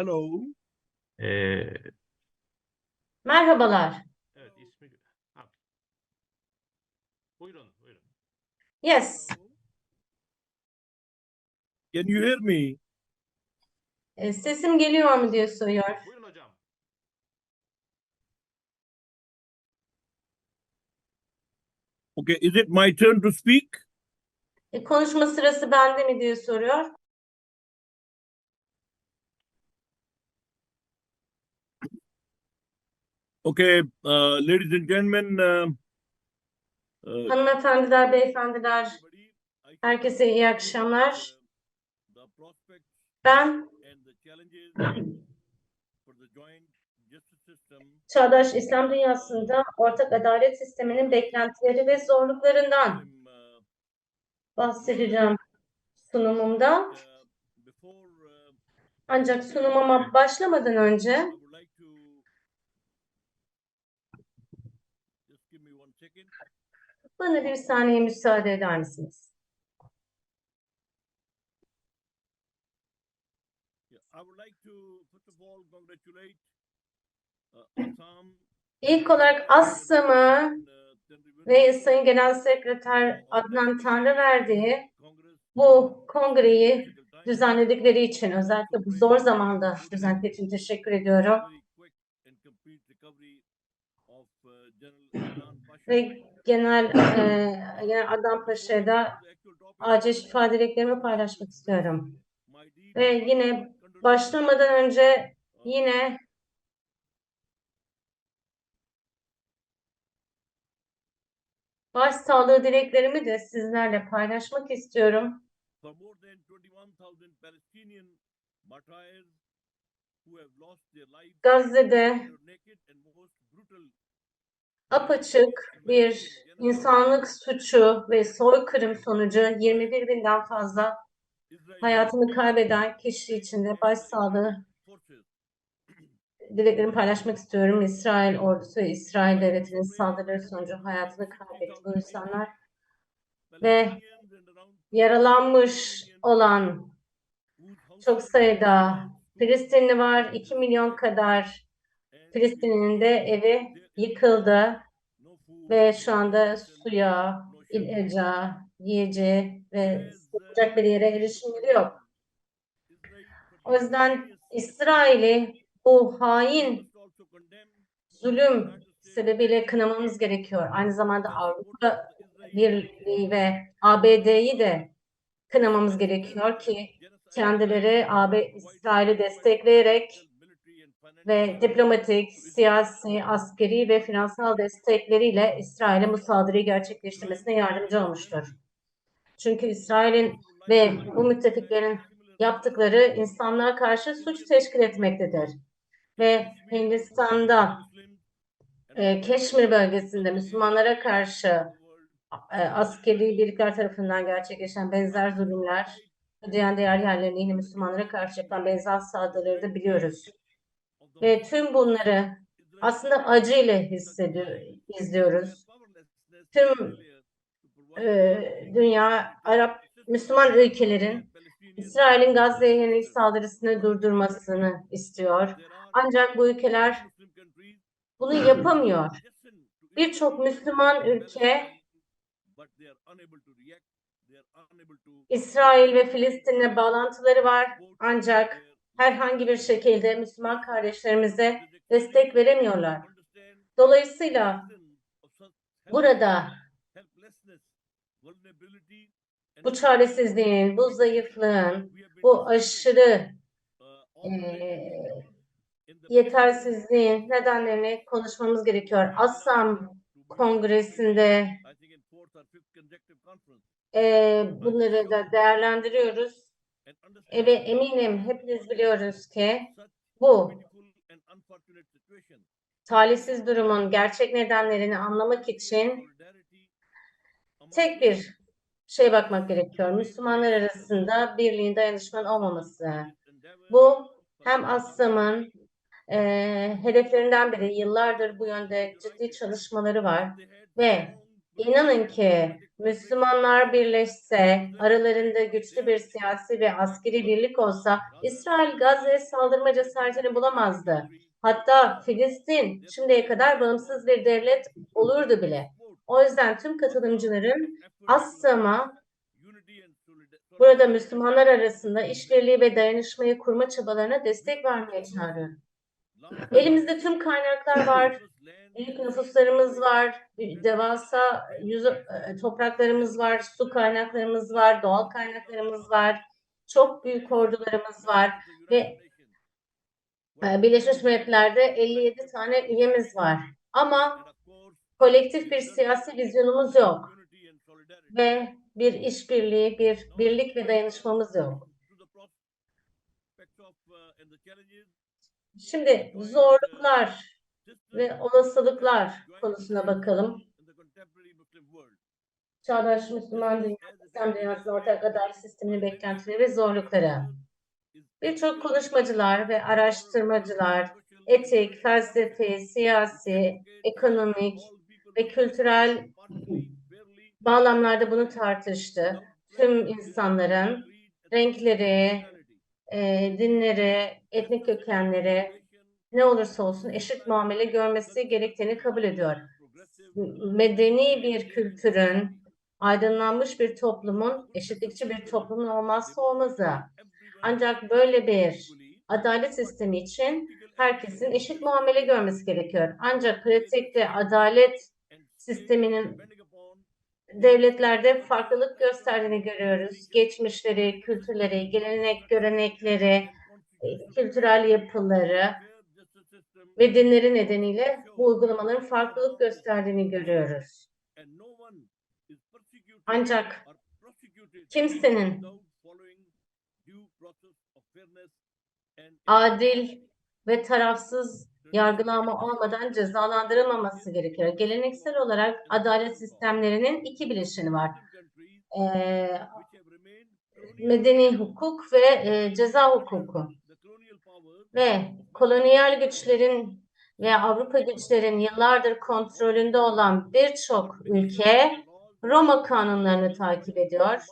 Hello. Ee, Merhabalar. evet ismi ha. Buyurun, buyurun. Yes. Can you hear me? E, sesim geliyor mu diye soruyor. Buyurun hocam. Okay, is it my turn to speak? E, konuşma sırası bende mi diye soruyor. Okay, uh, ladies and gentlemen, uh, uh, Hanımefendiler, beyefendiler, herkese iyi akşamlar. Ben çağdaş İslam dünyasında ortak adalet sisteminin beklentileri ve zorluklarından bahsedeceğim sunumumda. Ancak sunumuma başlamadan önce I would like to just second. bana bir saniye müsaade eder misiniz? Yeah, I would like to first of all congratulate uh, Assam İlk olarak Assam'ı uh, ve Sayın Genel Sekreter Adnan Tanrıverdi'yi bu kongreyi düzenledikleri için özellikle bu zor zamanda düzenledikleri için teşekkür ediyorum. Ve Genel, e, Genel Adnan Paşa'ya da acil şifa dileklerimi paylaşmak istiyorum. Ve yine başlamadan önce yine başsağlığı dileklerimi de sizlerle paylaşmak istiyorum. for more than 21,000 Palestinian martyrs who have lost their lives Gazze'de apaçık bir insanlık suçu ve soykırım sonucu 21 binden fazla hayatını kaybeden kişi için de başsağlığı dileklerimi paylaşmak istiyorum. İsrail ordusu İsrail devletinin saldırıları sonucu hayatını kaybetti bu insanlar. Ve Yaralanmış olan çok sayıda Filistinli var. 2 milyon kadar and Filistinli'nin de evi yıkıldı ve şu anda suya, ilaca, yiyeceğe ve sıcak bir yere erişimleri yok. O yüzden İsrail'i bu hain zulüm sebebiyle kınamamız gerekiyor. Aynı zamanda Avrupa Birliği ve ABD'yi de kınamamız gerekiyor ki kendileri AB İsrail'i destekleyerek ve diplomatik, siyasi, askeri ve finansal destekleriyle İsrail'e bu saldırıyı gerçekleştirmesine yardımcı olmuştur. Çünkü İsrail'in ve bu müttefiklerin yaptıkları insanlığa karşı suç teşkil etmektedir. Ve Hindistan'da e, Keşmir bölgesinde Müslümanlara karşı e, askeri birlikler tarafından gerçekleşen benzer zulümler, ödeyen diğer yerlerinde yine Müslümanlara karşı yapılan benzer saldırıları da biliyoruz. Ve tüm bunları aslında acı ile hissediyor, izliyoruz. Tüm e, dünya, Arap, Müslüman ülkelerin İsrail'in Gazze'ye yönelik saldırısını durdurmasını istiyor. Ancak bu ülkeler bunu yapamıyor. Birçok Müslüman ülke İsrail ve Filistin'le bağlantıları var. Ancak herhangi bir şekilde Müslüman kardeşlerimize destek veremiyorlar. Dolayısıyla burada bu çaresizliğin, bu zayıflığın, bu aşırı eee, yetersizliğin nedenlerini konuşmamız gerekiyor. Assam Kongresi'nde eee, bunları da değerlendiriyoruz. E, ve eminim hepiniz biliyoruz ki bu talihsiz durumun gerçek nedenlerini anlamak için tek bir şey bakmak gerekiyor. Müslümanlar arasında birliğin dayanışmanın olmaması. Bu hem Assam'ın eee, hedeflerinden biri yıllardır bu yönde ciddi çalışmaları var ve inanın ki Müslümanlar birleşse, aralarında güçlü bir siyasi ve askeri birlik olsa, İsrail Gazze'ye saldırma cesaretini bulamazdı. Hatta Filistin şimdiye kadar bağımsız bir devlet olurdu bile. O yüzden tüm katılımcıların Assama burada Müslümanlar arasında işbirliği ve dayanışmayı kurma çabalarına destek vermeye çağırıyor. Elimizde tüm kaynaklar var. Büyük nüfuslarımız var, devasa yüz, e, topraklarımız var, su kaynaklarımız var, doğal kaynaklarımız var, çok büyük ordularımız var ve e, Birleşmiş Milletler'de 57 tane üyemiz var. Ama kolektif bir siyasi vizyonumuz yok ve bir işbirliği, bir birlik ve dayanışmamız yok. Şimdi zorluklar ve olasılıklar konusuna bakalım. Çağdaş Müslüman dünya, İslam dünyasının ortak adalet sisteminin beklentileri ve zorlukları. Birçok konuşmacılar ve araştırmacılar etik, felsefi, siyasi, ekonomik ve kültürel bağlamlarda bunu tartıştı. Tüm insanların renkleri, e, dinleri, etnik kökenleri ne olursa olsun eşit muamele görmesi gerektiğini kabul ediyor. Medeni bir kültürün, aydınlanmış bir toplumun, eşitlikçi bir toplumun olmazsa olmazı. Ancak böyle bir adalet sistemi için herkesin eşit muamele görmesi gerekiyor. Ancak pratikte adalet sisteminin devletlerde farklılık gösterdiğini görüyoruz. Geçmişleri, kültürleri, gelenek, görenekleri, kültürel yapıları ve nedeniyle bu uygulamaların farklılık gösterdiğini görüyoruz. Ancak kimsenin adil ve tarafsız yargılama olmadan cezalandırılmaması gerekiyor. Geleneksel olarak adalet sistemlerinin iki bileşeni var. Ee, medeni hukuk ve e, ceza hukuku. Ve kolonyal güçlerin ve Avrupa güçlerin yıllardır kontrolünde olan birçok ülke Roma kanunlarını takip ediyor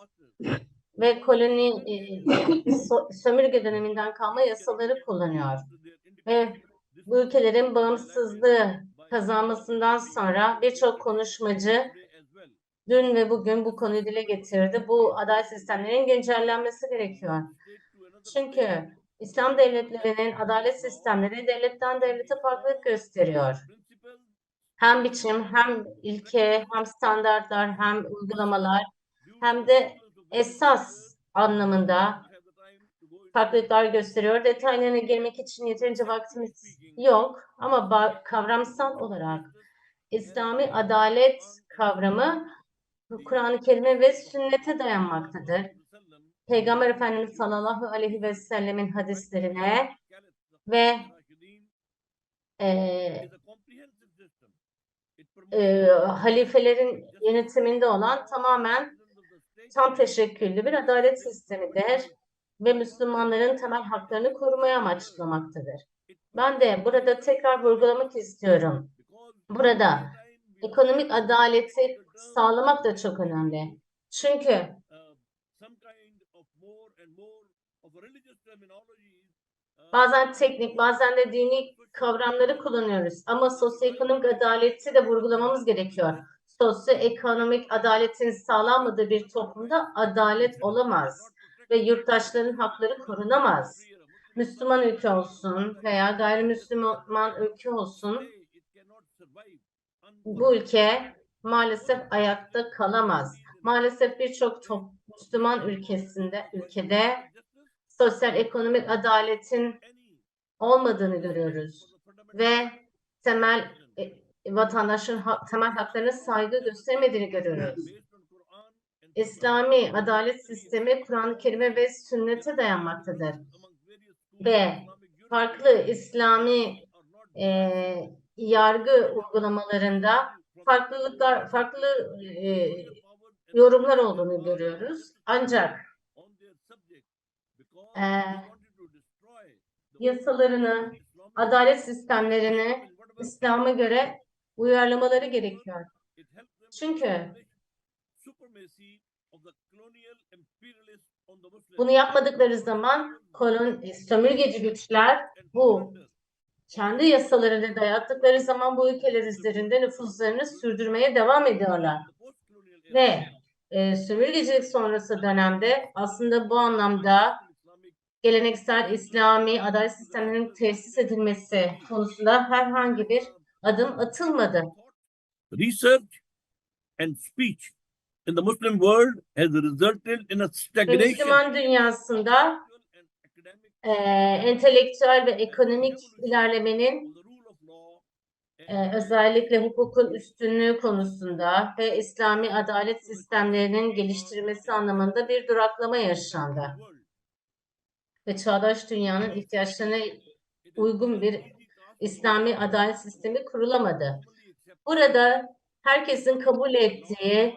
ve koloni e, sömürge döneminden kalma yasaları kullanıyor. Ve bu ülkelerin bağımsızlığı kazanmasından sonra birçok konuşmacı dün ve bugün bu konuyu dile getirdi. Bu adalet sistemlerinin güncellenmesi gerekiyor. Çünkü İslam devletlerinin adalet sistemleri devletten devlete farklılık gösteriyor. Hem biçim, hem ilke, hem standartlar, hem uygulamalar, hem de esas anlamında farklılıklar gösteriyor. Detaylarına girmek için yeterince vaktimiz yok ama kavramsal olarak İslami adalet kavramı Kur'an-ı Kerim'e ve sünnete dayanmaktadır. Peygamber Efendimiz sallallahu aleyhi ve sellemin hadislerine ve eee e, halifelerin yönetiminde olan tamamen tam teşekküllü bir adalet sistemidir ve Müslümanların temel haklarını korumaya amaçlamaktadır. Ben de burada tekrar vurgulamak istiyorum. Burada ekonomik adaleti sağlamak da çok önemli. Çünkü bazen teknik, bazen de dini kavramları kullanıyoruz. Ama sosyoekonomik adaleti de vurgulamamız gerekiyor. Sosyoekonomik adaletin sağlanmadığı bir toplumda adalet olamaz ve yurttaşların hakları korunamaz. Müslüman ülke olsun veya gayrimüsliman ülke olsun bu ülke maalesef ayakta kalamaz. Maalesef birçok Müslüman ülkesinde ülkede sosyal ekonomik adaletin olmadığını görüyoruz ve temel e, vatandaşın ha- temel haklarına saygı göstermediğini görüyoruz. İslami adalet sistemi Kur'an-ı Kerim'e ve sünnete dayanmaktadır. Ve farklı İslami e, yargı uygulamalarında farklılıklar, farklı e, yorumlar olduğunu görüyoruz. Ancak e, yasalarını, adalet sistemlerini İslam'a göre uyarlamaları gerekiyor. Çünkü Bunu yapmadıkları zaman kolon, e, sömürgeci güçler bu kendi yasalarını dayattıkları zaman bu ülkeler üzerinde nüfuzlarını sürdürmeye devam ediyorlar. Ve e, sömürgecilik sonrası dönemde aslında bu anlamda geleneksel İslami adalet sistemlerinin tesis edilmesi konusunda herhangi bir adım atılmadı. Research and speech in the Muslim world has resulted in a stagnation. Müslüman dünyasında e, entelektüel ve ekonomik ilerlemenin e, özellikle hukukun üstünlüğü konusunda ve İslami adalet sistemlerinin geliştirilmesi anlamında bir duraklama yaşandı. Ve çağdaş dünyanın ihtiyaçlarına uygun bir İslami adalet sistemi kurulamadı. Burada herkesin kabul ettiği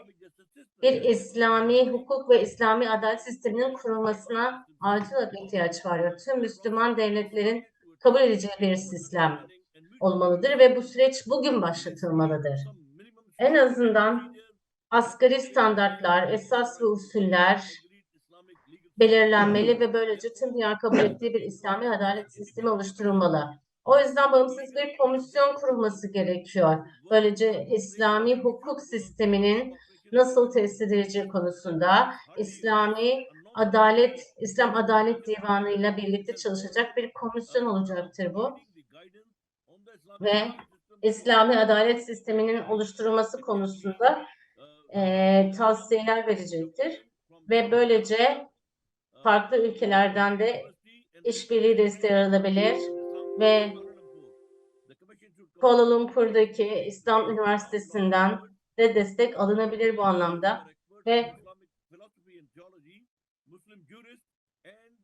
bir İslami hukuk ve İslami adalet sisteminin kurulmasına acil ihtiyaç var. Tüm Müslüman devletlerin kabul edeceği bir sistem olmalıdır ve bu süreç bugün başlatılmalıdır. En azından asgari standartlar, esas ve usuller belirlenmeli ve böylece tüm dünya kabul ettiği bir İslami adalet sistemi oluşturulmalı. O yüzden bağımsız bir komisyon kurulması gerekiyor. Böylece İslami hukuk sisteminin nasıl tesis edileceği konusunda İslami Adalet, İslam Adalet Divanı ile birlikte çalışacak bir komisyon olacaktır bu. Ve İslami adalet sisteminin oluşturulması konusunda eee, tavsiyeler verecektir. Ve böylece farklı ülkelerden de işbirliği desteği alabilir ve Kuala Lumpur'daki İslam Üniversitesi'nden de destek alınabilir bu anlamda. Ve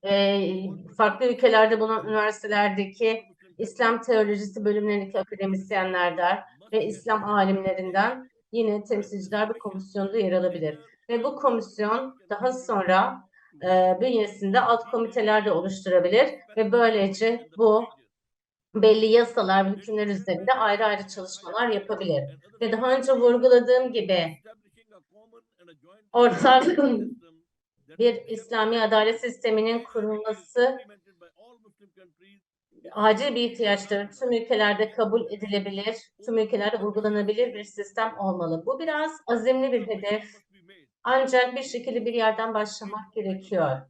e, farklı ülkelerde bulunan üniversitelerdeki İslam teolojisi bölümlerindeki akademisyenlerden ve İslam alimlerinden yine temsilciler bu komisyonda yer alabilir. Ve bu komisyon daha sonra e, bünyesinde alt komiteler de oluşturabilir ve böylece bu belli yasalar ve hükümler üzerinde ayrı ayrı çalışmalar yapabilir. Ve daha önce vurguladığım gibi ortak bir İslami adalet sisteminin kurulması acil bir ihtiyaçtır. Tüm ülkelerde kabul edilebilir, tüm ülkelerde uygulanabilir bir sistem olmalı. Bu biraz azimli bir hedef. Ancak bir şekilde bir yerden başlamak gerekiyor.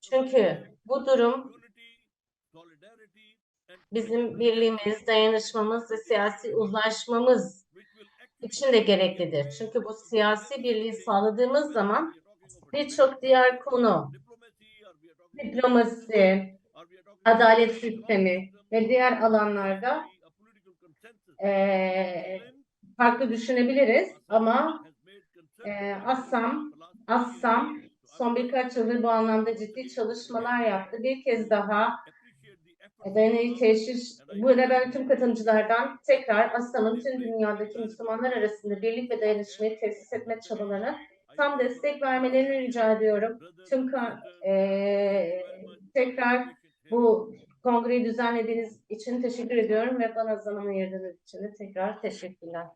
Çünkü bu durum bizim birliğimiz, dayanışmamız ve siyasi uzlaşmamız için de gereklidir. Çünkü bu siyasi birliği sağladığımız zaman birçok diğer konu, diplomasi, adalet sistemi ve diğer alanlarda eee, farklı düşünebiliriz ama eee, Assam, Assam son birkaç yıldır bu anlamda ciddi çalışmalar yaptı. Bir kez daha dayanıcı teşhis, burada ben tüm katılımcılardan tekrar Assam'ın tüm dünyadaki Müslümanlar arasında birlik ve dayanışmayı tesis etme çabalarına tam destek vermelerini rica ediyorum. Tüm eee, tekrar bu kongreyi düzenlediğiniz için teşekkür ediyorum ve bana zaman ayırdığınız için de tekrar teşekkürler.